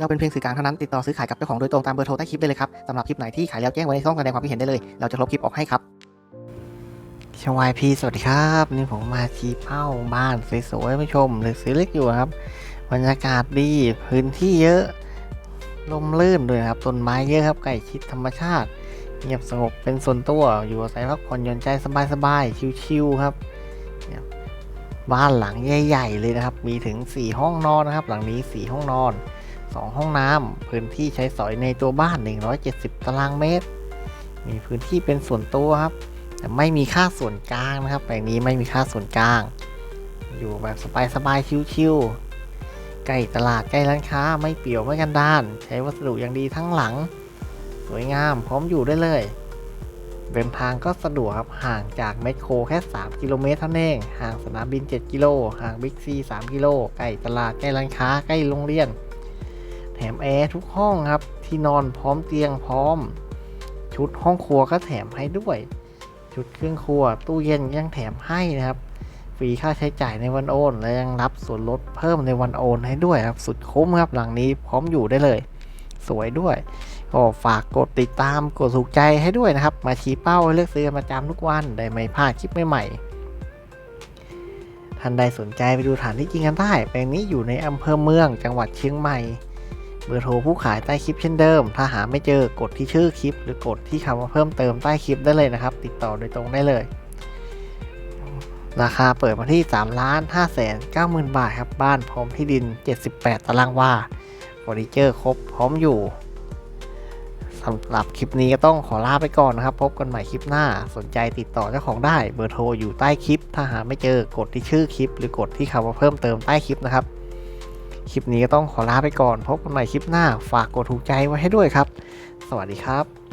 เราเป็นเพียงสื่อกลางเท่านั้นติดต่อซื้อขายกับเจ้าของโดยตรงตามเบอร์โทรใต้คลิปได้เลยครับสำหรับคลิปไหนที่ขายแล้วแจ้งไว้ในช่องแสดงความคิดเห็นได้เลย เราจะลบคลิปออกให้ครับชวายพีสวัสดีครับนี่ผมมาชี้เป้าบ้านสวยๆมาชมหรือซื้อเล็กอยู่ครับบรรยากาศดีพื้นที่เยอะลมลื่นด้วยครับต้นไม้เยอะครับใกล้ชิดธรรมชาติ เงียบสงบเป็นส่วนตัวอยู่อาศัยพักผ่อนหย่อนใจสบายๆชิวๆครับบ้านหลังใหญ่ ๆ เลยนะครับ มีถึง 4 ห้องนอนนะครับ หลังนี้ 4 ห้องนอน 2 ห้องน้ำพื้นที่ใช้สอยในตัวบ้าน 170 ตารางเมตร มีพื้นที่เป็นส่วนตัวครับ แต่ไม่มีค่าส่วนกลางนะครับแปลงนี้ไม่มีค่าส่วนกลาง อยู่แบบสบายๆชิวๆใกล้ตลาดใกล้ร้านค้าไม่เปี่ยวไม่กันดาน ใช้วัสดุอย่างดีทั้งหลัง สวยงามพร้อมอยู่ได้เลยเดินทางก็สะดวกครับห่างจากแมโครแค่ 3 กิโลเมตรเท่านั้นเองห่างสนามบิน 7 กิโลห่างบิ๊กซี 3 กิโลใกล้ตลาดใกล้ร้านค้าใกล้โรงเรียน ถมแอร์ทุกห้องครับ ที่นอนพร้อมเตียงพร้อม ชุดห้องครัวก็แถมให้ด้วย ชุดเครื่องครัว ตู้เย็นยังแถมให้นะครับ ฟรีค่าใช้จ่ายในวันโอน และยังรับส่วนลดเพิ่มในวันโอนให้ด้วยครับ สุดคุ้มครับหลังนี้พร้อมอยู่ได้เลย สวยด้วย ก็ฝากกดติดตามกดถูกใจให้ด้วยนะครับ มาชี้เป้าเลือกซื้อกันประจำทุกวันได้ไม่พลาดคลิปใหม่ๆท่านใดสนใจไปดูฐานที่จริงกันได้ แปลงนี้อยู่ในอำเภอเมืองจังหวัดเชียงใหม่ เบอร์โทรผู้ขายใต้คลิปเช่นเดิม ถ้าหาไม่เจอกดที่ชื่อคลิป หรือกดที่คำว่าเพิ่มเติมใต้คลิปได้เลยนะครับ ติดต่อโดยตรงได้เลย ราคาเปิดมาที่3ล้าน5แสน9หมื่นบาทครับ บ้านพร้อมที่ดิน 78 ตารางวาเฟอร์นิเจอร์ครบพร้อมอยู่สำหรับคลิปนี้ก็ต้องขอลาไปก่อนนะครับ พบกันใหม่คลิปหน้า สนใจติดต่อเจ้าของได้ เบอร์โทรอยู่ใต้คลิป ถ้าหาไม่เจอกดที่ชื่อคลิป หรือกดที่คำว่าเพิ่มเติมใต้คลิปนะครับ คลิปนี้ก็ต้องขอลาไปก่อนพบกันใหม่คลิปหน้า ฝากกดถูกใจไว้ให้ด้วยครับ สวัสดีครับ